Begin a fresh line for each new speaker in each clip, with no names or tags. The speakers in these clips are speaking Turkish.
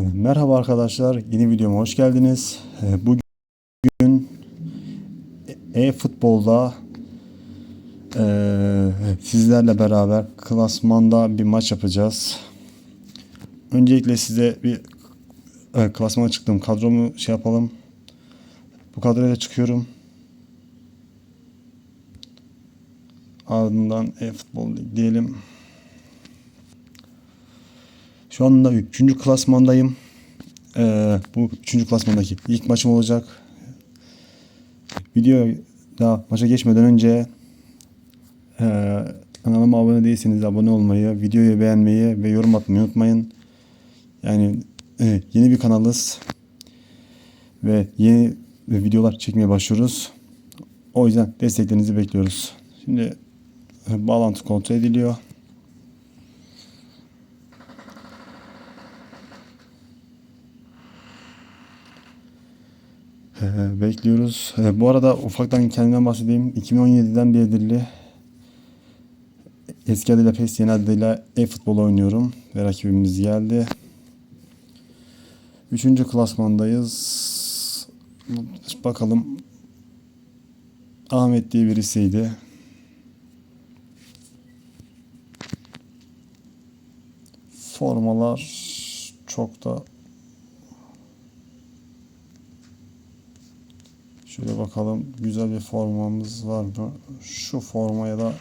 Merhaba arkadaşlar, yeni videoma hoş geldiniz. Ee, Bugün e-futbolda eee, sizlerle beraber klasmanda bir maç yapacağız. Öncelikle size bir e, klasmana çıktım. Kadromu şey yapalım. Bu kadroya çıkıyorum. Ardından e-futbol diyelim. Şu anda 3. klasmandayım. Ee, bu 3. klasmandaki ilk maçım olacak. Video daha maça geçmeden önce e, kanalıma abone değilseniz abone olmayı, videoyu beğenmeyi ve yorum atmayı unutmayın. Yani e, yeni bir kanalız ve yeni videolar çekmeye başlıyoruz. O yüzden desteklerinizi bekliyoruz. Şimdi e, bağlantı kontrol ediliyor. Ee, bekliyoruz. Ee, bu arada ufaktan kendimden bahsedeyim. 2017'den beridir eski adıyla PES yeni adıyla e-futbol oynuyorum. Ve rakibimiz geldi. Üçüncü klasmandayız. Bakalım. Ahmet diye birisiydi. Formalar çok da Şöyle bakalım güzel bir formamız var mı? Şu forma ya da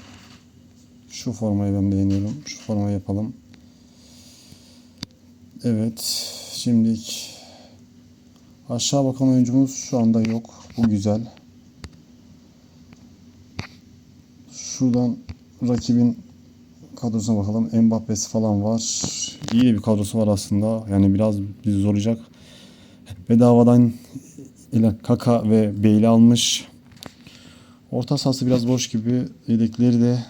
şu formayı ben beğeniyorum. Şu formayı yapalım. Evet. Şimdi aşağı bakan oyuncumuz şu anda yok. Bu güzel. Şuradan rakibin kadrosuna bakalım. Mbappe'si falan var. İyi bir kadrosu var aslında. Yani biraz bizi zorlayacak. Bedavadan ile Kaka ve Beyli almış. Orta sahası biraz boş gibi. Yedekleri de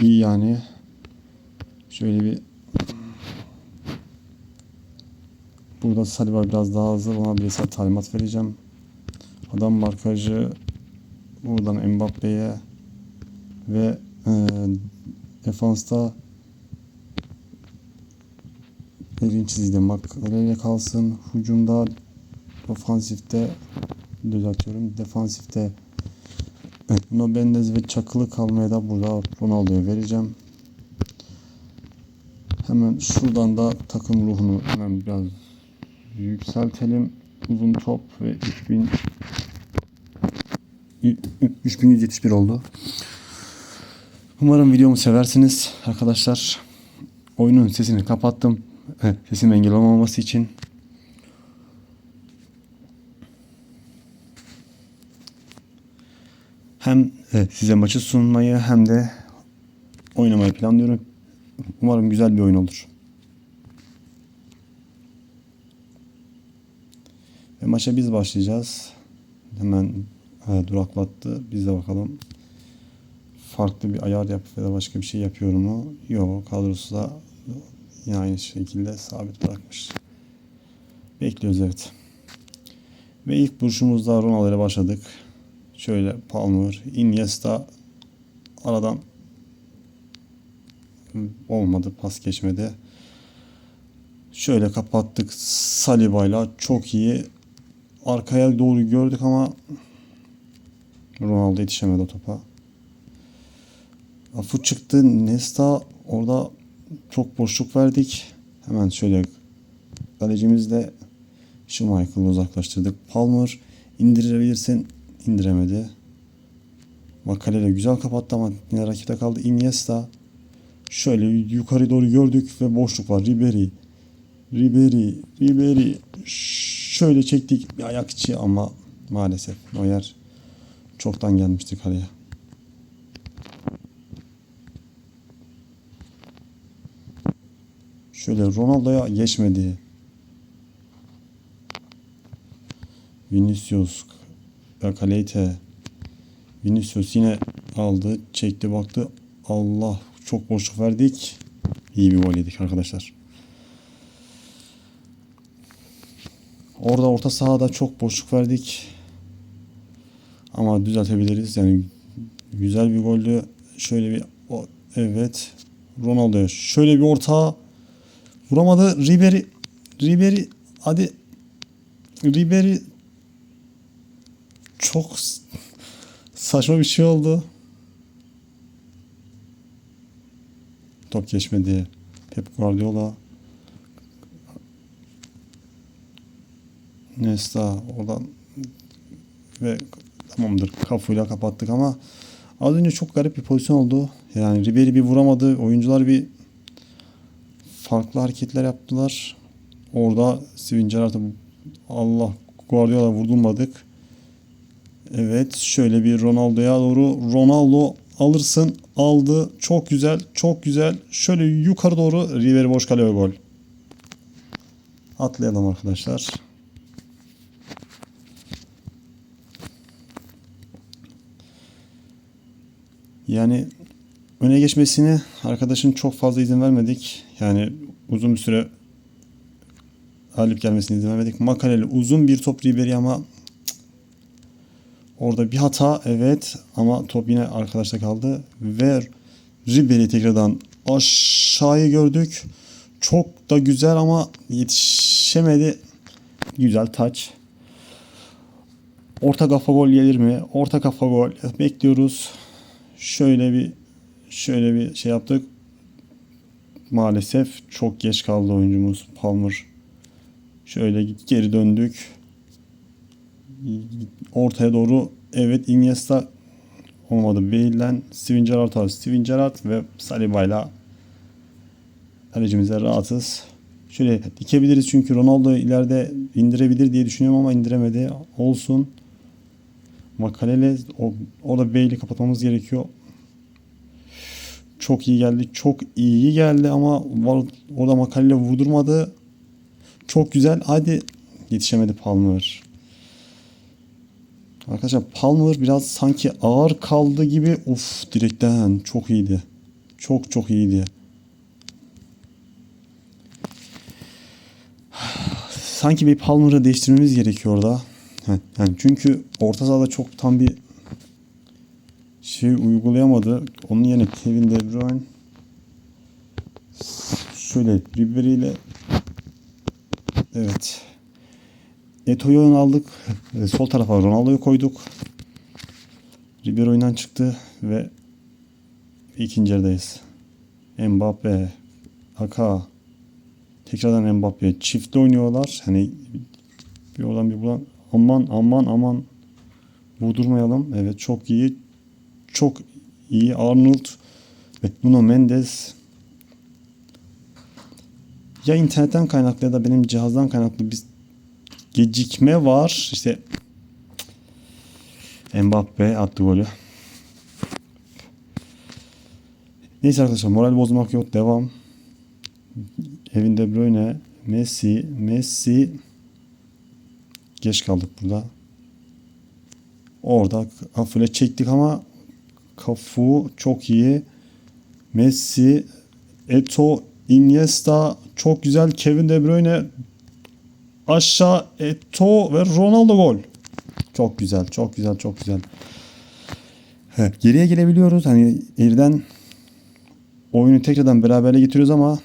iyi yani. Şöyle bir Burada Saliba biraz daha hızlı. Ona bir talimat vereceğim. Adam markajı buradan Mbappe'ye ve e, defansta birinci çizgide Makalele kalsın. Hücumda Ofansifte düzeltiyorum. Defansifte Nuno Mendes ve Çakılı kalmaya da burada Ronaldo'ya vereceğim. Hemen şuradan da takım ruhunu hemen biraz yükseltelim. Uzun top ve 3000 3171 oldu. Umarım videomu seversiniz arkadaşlar. Oyunun sesini kapattım. Sesim engel olmaması için. Hem e, size maçı sunmayı hem de oynamayı planlıyorum. Umarım güzel bir oyun olur. Ve maça biz başlayacağız. Hemen e, duraklattı. Biz de bakalım. Farklı bir ayar yap ya da başka bir şey yapıyor mu? Yok. Kadrosu da yine aynı şekilde sabit bırakmış. Bekliyoruz evet. Ve ilk vuruşumuzda Ronaldo ile başladık. Şöyle Palmer, Iniesta aradan olmadı. Pas geçmedi. Şöyle kapattık Saliba'yla. Çok iyi. Arkaya doğru gördük ama Ronaldo yetişemedi o topa. Afu çıktı. Nesta orada çok boşluk verdik. Hemen şöyle kalecimizle Schmeichel'ı uzaklaştırdık. Palmer indirebilirsin indiremedi. Makalele güzel kapattı ama rakipte kaldı. Iniesta şöyle yukarı doğru gördük ve boşluk var. Ribery Ribery Ribery şöyle çektik bir ayak ama maalesef Neuer çoktan gelmişti kaleye. Şöyle Ronaldo'ya geçmedi. Vinicius Kaleyte Vinicius yine aldı. Çekti baktı. Allah çok boşluk verdik. İyi bir gol yedik arkadaşlar. Orada orta sahada çok boşluk verdik. Ama düzeltebiliriz. Yani güzel bir goldü. Şöyle bir evet. Ronaldo şöyle bir orta vuramadı. Ribery Ribery Hadi Ribery çok saçma bir şey oldu. Top geçmedi. Pep Guardiola Nesta oradan ve tamamdır kafayla kapattık ama az önce çok garip bir pozisyon oldu. Yani Ribery bir vuramadı. Oyuncular bir farklı hareketler yaptılar. Orada Steven Gerrard'a Allah Guardiola vurdurmadık. Evet şöyle bir Ronaldo'ya doğru Ronaldo alırsın aldı çok güzel çok güzel şöyle yukarı doğru Ribery boş kaleye gol. Atlayalım arkadaşlar. Yani öne geçmesini arkadaşın çok fazla izin vermedik. Yani uzun bir süre galip gelmesine izin vermedik. Makaleli uzun bir top Ribery ama orada bir hata evet ama top yine arkadaşta kaldı ve Ribery tekrardan aşağıyı gördük. Çok da güzel ama yetişemedi. Güzel taç. Orta kafa gol gelir mi? Orta kafa gol bekliyoruz. Şöyle bir şöyle bir şey yaptık. Maalesef çok geç kaldı oyuncumuz Palmer. Şöyle geri döndük. Ortaya doğru evet Iniesta olmadı. Bale'den Steven Gerrard var. Steven Gerrard ve Saliba'yla kalecimize rahatız. Şöyle dikebiliriz çünkü Ronaldo ileride indirebilir diye düşünüyorum ama indiremedi. Olsun. Makalele o, o da Bale'i kapatmamız gerekiyor. Çok iyi geldi. Çok iyi geldi ama var, o da Makalele vurdurmadı. Çok güzel. Hadi yetişemedi Palmer. Arkadaşlar Palmer biraz sanki ağır kaldı gibi. Uf direkten çok iyiydi. Çok çok iyiydi. Sanki bir Palmer'ı değiştirmemiz gerekiyor. Heh, Yani çünkü orta sahada çok tam bir şey uygulayamadı. Onun yerine Kevin De Bruyne şöyle Ribery ile evet Eto'yu oyun aldık. E, Sol tarafa Ronaldo'yu koyduk. Ribery oyundan çıktı ve ikinci yarıdayız. Mbappe, Aka, tekrardan Mbappe çiftli oynuyorlar. Hani bir oradan bir buradan aman aman aman vurdurmayalım. Evet çok iyi. Çok iyi Arnold ve Nuno Mendes ya internetten kaynaklı ya da benim cihazdan kaynaklı bir gecikme var. İşte Mbappe attı golü. Neyse arkadaşlar moral bozmak yok. Devam. Kevin De Bruyne, Messi, Messi geç kaldık burada. Orada kafayla çektik ama Kafu çok iyi. Messi, Eto, Iniesta çok güzel. Kevin De Bruyne aşağı Eto ve Ronaldo gol. Çok güzel, çok güzel, çok güzel. Geriye gelebiliyoruz. Hani geriden oyunu tekrardan beraberle getiriyoruz ama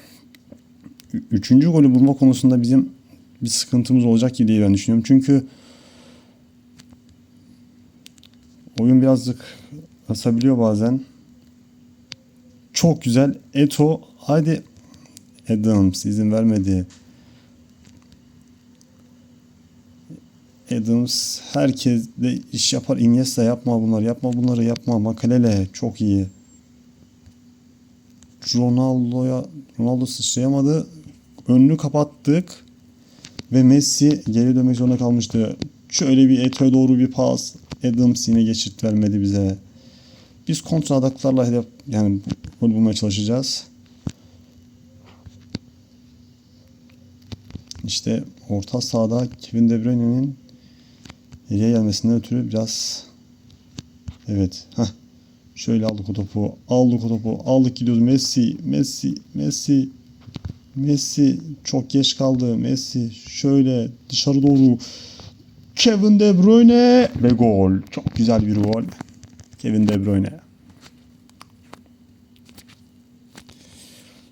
üçüncü golü bulma konusunda bizim bir sıkıntımız olacak diye ben düşünüyorum. Çünkü oyun birazcık asabiliyor bazen. Çok güzel. Eto hadi Adams izin vermedi. Adams herkes de iş yapar. Iniesta yapma bunları, yapma bunları, yapma. Makalele çok iyi. Ronaldo'ya Ronaldo sıçrayamadı. Önünü kapattık ve Messi geri dönmek zorunda kalmıştı. Şöyle bir Eto'ya doğru bir pas. Adams yine geçit vermedi bize. Biz kontra ataklarla hedef yani gol bulmaya çalışacağız. İşte orta sahada Kevin De Bruyne'nin geriye gelmesinden ötürü biraz evet heh. Şöyle aldık o topu. Aldık o topu. Aldık gidiyoruz. Messi, Messi, Messi. Messi çok geç kaldı. Messi şöyle dışarı doğru. Kevin De Bruyne ve gol. Çok güzel bir gol. Kevin De Bruyne.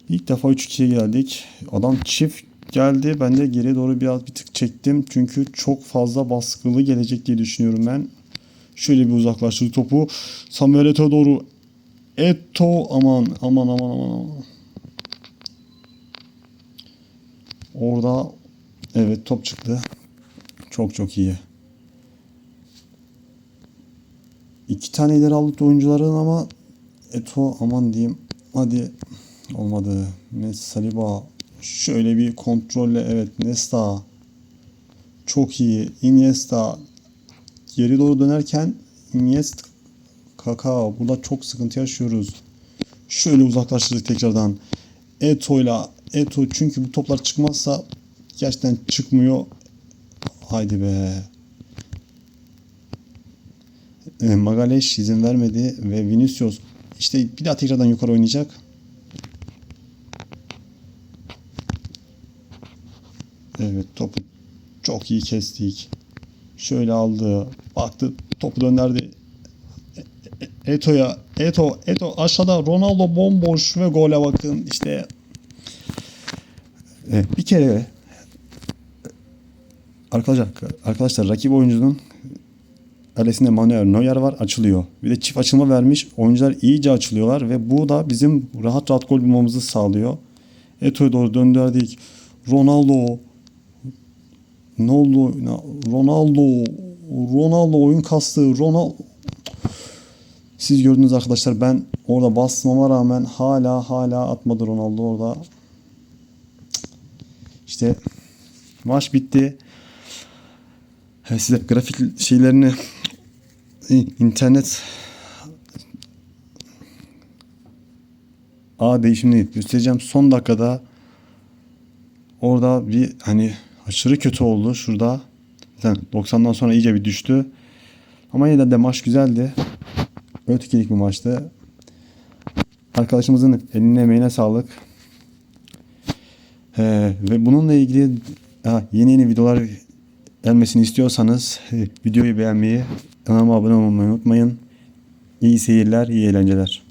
İlk defa 3-2'ye geldik. Adam çift geldi. Ben de geriye doğru biraz bir tık çektim. Çünkü çok fazla baskılı gelecek diye düşünüyorum ben. Şöyle bir uzaklaştırdı topu. Samuel Eto'ya doğru. Eto aman aman aman aman aman. Orada evet top çıktı. Çok çok iyi. İki tane ileri aldık oyuncuların ama Eto aman diyeyim. Hadi olmadı. Mes Saliba şöyle bir kontrolle evet Nesta çok iyi. Iniesta geri doğru dönerken Iniesta Kaka burada çok sıkıntı yaşıyoruz. Şöyle uzaklaştırdık tekrardan. Eto'yla Eto çünkü bu toplar çıkmazsa gerçekten çıkmıyor. Haydi be. E, Magaleş izin vermedi ve Vinicius işte bir daha tekrardan yukarı oynayacak. Evet topu çok iyi kestik. Şöyle aldı. Baktı topu döndürdü. E- e- Eto'ya Eto Eto aşağıda Ronaldo bomboş ve gole bakın işte e, bir kere arkadaşlar arkadaşlar rakip oyuncunun kalesinde Manuel Neuer var açılıyor. Bir de çift açılma vermiş. Oyuncular iyice açılıyorlar ve bu da bizim rahat rahat gol bulmamızı sağlıyor. Eto'ya doğru döndürdük. Ronaldo ne oldu? Ronaldo Ronaldo oyun kastı. Ronaldo siz gördünüz arkadaşlar ben orada basmama rağmen hala hala atmadı Ronaldo orada. İşte maç bitti. He, size grafik şeylerini internet A değişimini göstereceğim. Son dakikada orada bir hani aşırı kötü oldu şurada. Zaten 90'dan sonra iyice bir düştü. Ama yine de maç güzeldi. Ötekilik bir maçtı. Arkadaşımızın eline emeğine sağlık. Ee, ve bununla ilgili ha, yeni yeni videolar gelmesini istiyorsanız e, videoyu beğenmeyi, kanalıma abone olmayı unutmayın. İyi seyirler, iyi eğlenceler.